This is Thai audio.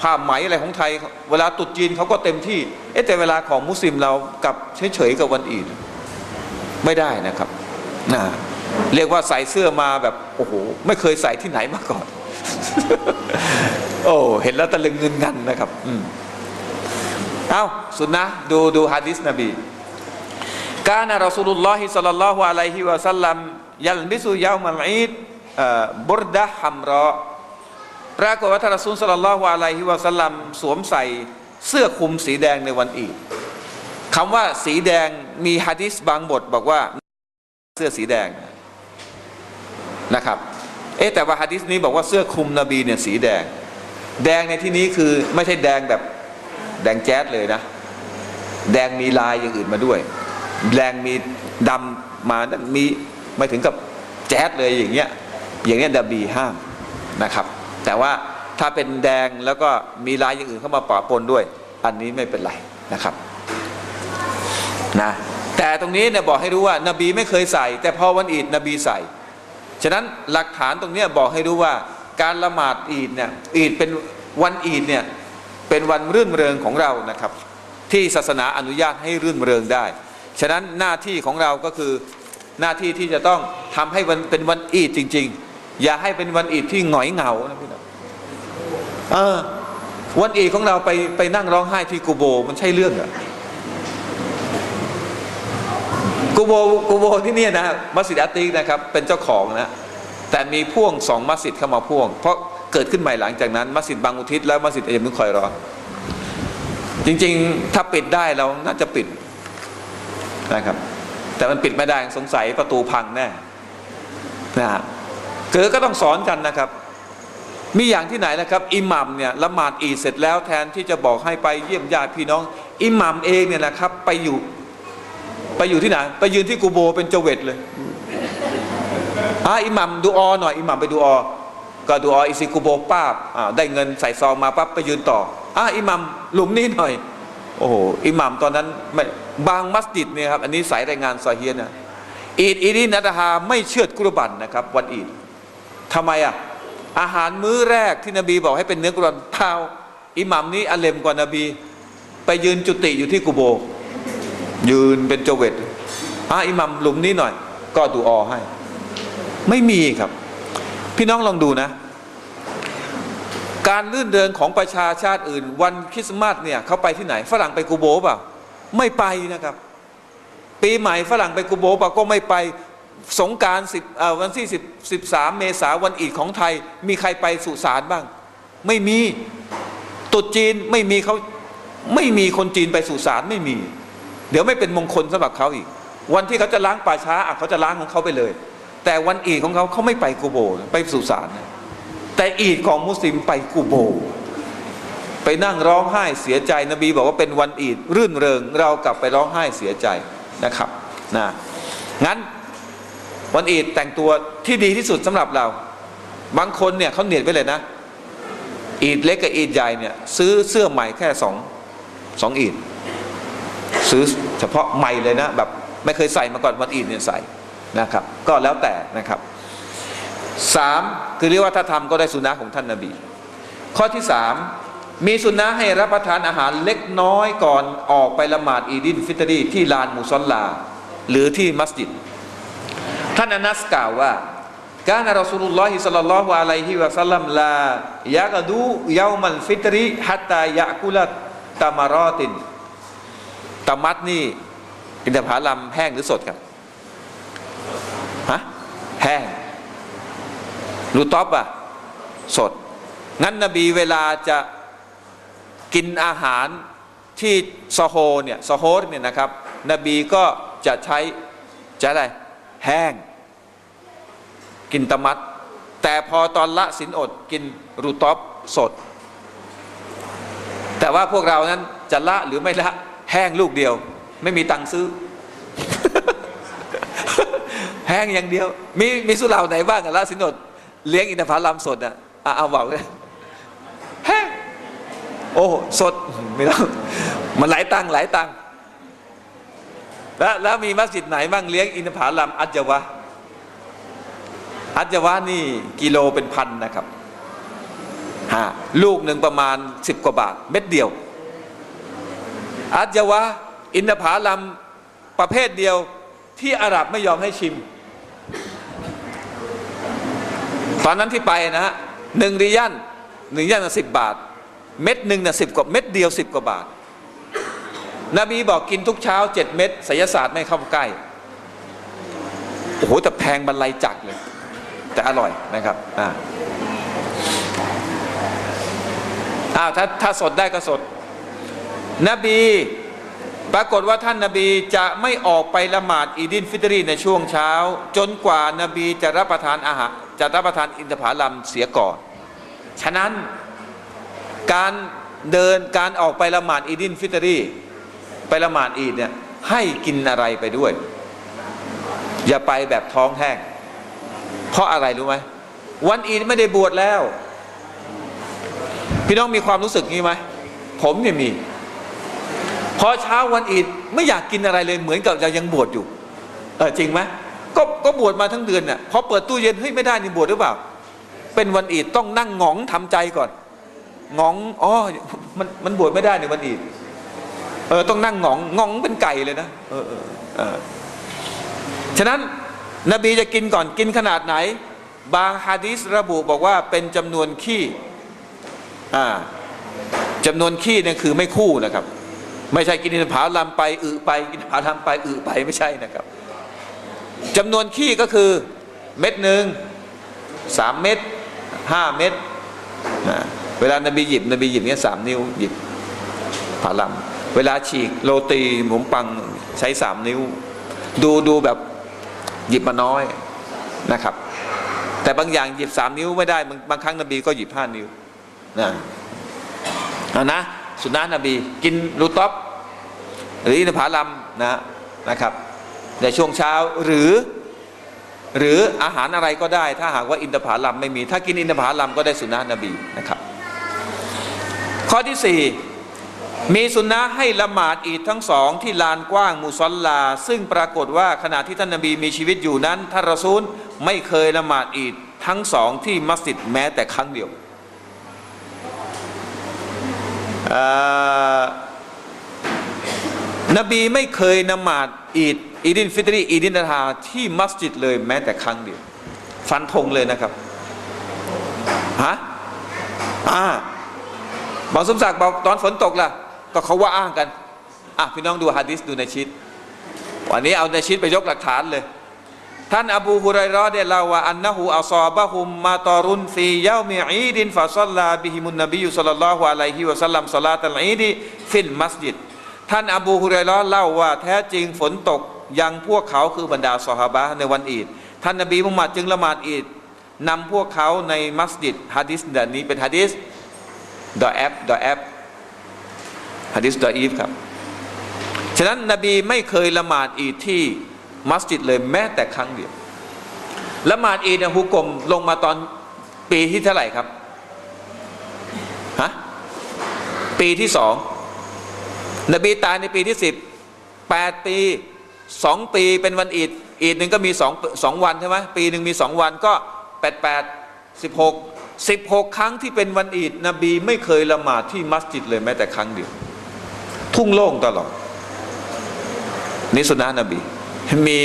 ผ้าไหมอะไรของไทย เวลาตรุษจีนเขาก็เต็มที่เอ๊แต่เวลาของมุสลิมเรากับเฉยๆกับวันอีดไม่ได้นะครับนะเรียกว่าใส่เสื้อมาแบบโอ้โหไม่เคยใส่ที่ไหนมาก่อน โอ้เห็นแล้วตะลึงเงินงันนะครับอืมเอาสุนนะดูดูฮะดิษนบีกานะรอสูลุลลอฮิสัลลัลลอฮุอะลัยฮิวะสัลลัมยัลบิสุยามัลอีดบุรดะฮัมรอ ปรากฏว่าท่านรอซูลสัลลัลลอฮุอะลัยฮิวะสลัมสวมใส่เสื้อคลุมสีแดงในวันอีดคำว่าสีแดงมีฮะดิษบางบทบอกว่าเสื้อสีแดงนะครับ เอ๊แต่ว่าฮะดิษนี้บอกว่าเสื้อคลุมนบีเนี่ยสีแดง แดงในที่นี้คือไม่ใช่แดงแบบแดงแจ๊ดเลยนะ แดงมีลายอย่างอื่นมาด้วย แดงมีดำมานั่นมีไม่ถึงกับแจ๊ดเลยอย่างเงี้ยอย่างเงี้ยดับบีห้ามนะครับ แต่ว่าถ้าเป็นแดงแล้วก็มีลายอย่างอื่นเข้ามาปะปนด้วย อันนี้ไม่เป็นไรนะครับนะแต่ตรงนี้เนี่ยบอกให้รู้ว่านบีไม่เคยใส่ แต่พอวันอีดนบีใส่ ฉะนั้นหลักฐานตรงนี้บอกให้รู้ว่าการละหมาดอีดเนี่ยอีดเป็นวันอีดเนี่ยเป็นวันรื่นเริงของเรานะครับ ที่ศาสนาอนุญาตให้รื่นเริงได้ ฉะนั้นหน้าที่ของเราก็คือหน้าที่ที่จะต้องทำให้วันเป็นวันอีดจริง ๆ อย่าให้เป็นวันอีดที่หงอยเหงานะพี่น้องเออ วันอีดของเราไปไปนั่งร้องไห้ที่กูโบ มันใช่เรื่องเหรอกูโบกูโบที่นี่นะมัสยิดอาติกนะครับ เป็นเจ้าของนะแต่มีพ่วงสองมัสยิดเข้ามาพ่วง เพราะเกิดขึ้นใหม่หลังจากนั้นมัสยิดบางอุทิศและมัสยิดเอ็มนุคอยรอจริง ๆ ถ้าปิดได้เราน่าจะปิดนะครับ แต่มันปิดไม่ได้สงสัยประตูพังแน่นะฮะ คือก็ต้องสอนกันนะครับ มีอย่างที่ไหนนะครับอิหมัมเนี่ยละหมาดอีเสร็จแล้วแทนที่จะบอกให้ไปเยี่ยมญาติพี่น้องอิหมัมเองเนี่ยนะครับ ไปอยู่ไปอยู่ที่ไหน ไปยืนที่กูโบเป็นเจเวตเลยอ่าอิหมัมดูออหน่อยอิหมัมไปดูออก็ดูอออิซิกูโบป้าบอ่าได้เงินใส่ซองมาปั๊บไปยืนต่ออ่าอิหมัมหลุมนี้หน่อย โอ้โหอิหมัมตอนนั้นไม่บางมัสยิดเนี่ยครับอันนี้สายรายงานซอฮียนะอีดอีดีนัตฮาไม่เชือดกุรบันนะครับ วันอีด ทำไมอะอาหารมื้อแรกที่นบีบอกให้เป็นเนื้อกุรบันเท้าอิหมัมนี้อัลเลมกว่านบี ไปยืนจุติอยู่ที่กูโบ ยืนเป็นโจเวตอ่าอิหมัมหลุมนี้หน่อย ก็ดูออให้ ไม่มีครับ พี่น้องลองดูนะ การลื่นเดินของประชาชาติอื่น วันคริสต์มาสเนี่ยเขาไปที่ไหน ฝรั่งไปกูโบเปล่าไม่ไปนะครับ ปีใหม่ฝรั่งไปกูโบเปล่าก็ไม่ไป สงการสิบวันที่สิบสิบสามเมษาวันอีดของไทย มีใครไปสุสานบ้าง ไม่มีตรุษจีนไม่มีเขาไม่มีคนจีนไปสุสานไม่มี เดี๋ยวไม่เป็นมงคลสำหรับเขาอีก วันที่เขาจะล้างป่าช้าเขาจะล้างของเขาไปเลย แต่วันอีดของเขาเขาไม่ไปกูโบไปสุสานแต่อีดของมุสลิมไปกูโบ ไปนั่งร้องไห้เสียใจนบีบอกว่าเป็นวันอีดรื่นเริงเรากลับไปร้องไห้เสียใจนะครับนะงั้น วันอีดแต่งตัวที่ดีที่สุดสำหรับเรา บางคนเนี่ยเขาเนียดไว้เลยนะ อีดเล็กกับอีดใหญ่เนี่ย ซื้อเสื้อใหม่แค่สองสองอีดซื้อเฉพาะใหม่เลยนะ แบบไม่เคยใส่มาก่อนวันอีดเนี่ยใส่นะครับ ก็แล้วแต่นะครับสามคือเรียกว่าถ้าทำก็ได้สุนนะของท่านนาบี ข้อที่สามมีสุนนะให้รับประทานอาหารเล็กน้อยก่อนออกไปละหมาดอีดินฟิตรีที่ลานมุซอลลา หรือที่มัสยิด ท่านอานัสกล่าวว่าการอัลสุลลอฮิสัลลัลลอฮุอะลัยฮิวะสัลลัมลายะกดูยามัลฟิตรีฮัตตายะกุลัตตามารอตินตามัดนี่อินทผลัมแห้งหรือสดครับฮะแห้งรูตอบอะสด งั้นนบีเวลาจะกินอาหารที่ซอโฮเนี่ยซอโฮเนี่ยนะครับ นบีก็จะใช้จะอะไรแห้ง กินตะมัด แต่พอตอนละสินอดกินรูตอบสด แต่ว่าพวกเรานั้นจะละหรือไม่ละแห้งลูกเดียว ไม่มีตังค์ซื้อ แห้งอย่างเดียว มีมีสุเหร่าไหนบ้างละสินอดเลี้ยงอินทผลัมสดอะเอาบอกเลยแห้งโอ้สดไม่ต้องมันหลายตังค์หลายตังค์แล้วแล้วมีมัสยิดไหนบ้างเลี้ยงอินทผลัมอัจวะ อัจวะนี่กิโลเป็นพันนะครับฮะลูกหนึ่งประมาณสิบกว่าบาท เม็ดเดียว อัจยวะอินทผาลัมประเภทเดียวที่อาหรับไม่ยอมให้ชิม ตอนนั้นที่ไปนะฮะหนึ่งริยันหนึ่งริยันสิบบาท เม็ดหนึ่งน่ะสิบกว่าเม็ดเดียวสิบกว่าบาท นบีบอกกินทุกเช้าเจ็ดเม็ดไสยศาสตร์ไม่เข้าใกล้โอ้โหแต่แพงบรรลัยจักเลย แต่อร่อยนะครับอ่าอ้าวถ้าถ้าสดได้ก็สด นบี ปรากฏว่าท่านนาบีจะไม่ออกไปละหมาดอีดินฟิตรีในช่วงเช้า จนกว่านาบีจะรับประทานอาหารจะรับประทานอินทผลัมเสียก่อน ฉะนั้นการเดินการออกไปละหมาดอีดินฟิตรี ไปละหมาดอีดเนี่ยให้กินอะไรไปด้วย อย่าไปแบบท้องแห้ง เพราะอะไรรู้ไหมวันอีดไม่ได้บวชแล้ว พี่น้องมีความรู้สึกงี้ไหมผมเนี่ยมี พอเช้าวันอีดไม่อยากกินอะไรเลยเหมือนกับยังบวชอยู่ เออจริงไหมก็ก็บวชมาทั้งเดือนน่ะพอเปิดตู้เย็นเฮ้ยไม่ได้นี่บวชหรือเปล่า เป็นวันอีดต้องนั่งงองทำใจก่อนงองอ๋อมันมันบวชไม่ได้ในวันอีดเออต้องนั่งงองงองเป็นไก่เลยนะเออเออฉะนั้น นบีจะกินก่อนกินขนาดไหน บางฮะดีษระบุบอกว่าเป็นจำนวนขี้อ่าจำนวนขี้เนี่ยคือไม่คู่นะครับ ไม่ใช่กินอินทผลัมไปอึไปกินอินทผลัมไปอึไปไม่ใช่นะครับจำนวนขี้ก็คือเม็ดหนึ่งสามเม็ดห้าเม็ดเวลานบีหยิบนบีหยิบเนี้ยสามนิ้วหยิบผาลัมเวลาฉีกโรตีหมุมปังใช้สามนิ้ว ดูดูแบบ หยิบมาน้อยนะครับ แต่บางอย่างหยิบสามนิ้วไม่ได้บางบางครั้งนบีก็หยิบห้านิ้วนะเอานะสุนนะนบี กินรูท็อปหรืออินทผลัมนะนะครับ ในช่วงเช้าหรือ หรืออาหารอะไรก็ได้ ถ้าหากว่าอินทผลัมไม่มี ถ้ากินอินทผลัมก็ได้สุนนะนบีนะครับ ข้อที่สี่ มีสุนนะให้ละหมาดอีดทั้งสองที่ลานกว้างมุซอลลา ซึ่งปรากฏว่าขณะที่ท่านนบีมีชีวิตอยู่นั้นท่านรอซูลไม่เคยละหมาดอีดทั้งสองที่มัสยิดแม้แต่ครั้งเดียวนบีไม่เคยนมาดอีดอีดินฟิตรีอีดินดาฮาที่มัสยิดเลยแม้แต่ครั้งเดียวฟันธงเลยนะครับฮะอ่า บางสมศักดิ์บอกตอนฝนตกล่ะ ก็เขาว่าอ้างกันอะพี่น้องดูฮะดิษดูในชิดวันนี้เอาในชิดไปยกหลักฐานเลย ท่านอบูฮุไรรอได้เล่าว่าอันนะฮูอัซอบะฮุมมาตอรุนฟีเยามิอีดินฟาซัลลาบิฮิมุนนบียุสัลลัลลอฮุอะลัยฮิวะสัลลัมสลาตัลอีดีฟินมัสยิดท่านอบูฮุไรรอเล่าว่าแท้จริงฝนตกยังพวกเขาคือบรรดาสหาบะในวันอีดท่านนบีมุฮัมมัดจึงละหมาดอีดนำพวกเขาในมัสยิดฮะดิษแบบนี้เป็นฮะดิษ ดอแอปดอแอปฮะดิษดออีฟครับ ฉะนั้นนบีไม่เคยละหมาดอีดที่มัสยิดเลยแม้แต่ครั้งเดียว ละหมาดอีดเนี่ยฮุกกลมลงมาตอนปีที่เท่าไหร่ครับฮะปีที่สองนบีตายในปีที่สิบแปดปีสองปีเป็นวันอีดอีดหนึ่งก็มีสองสองวันใช่ไหมปีหนึ่งมีสองวันก็แปดแปดสิบหก สิบหกครั้งที่เป็นวันอีดนบีไม่เคยละหมาดที่มัสยิดเลยแม้แต่ครั้งเดียว ทุ่งโล่งตลอดนี่สุนนะนบี มี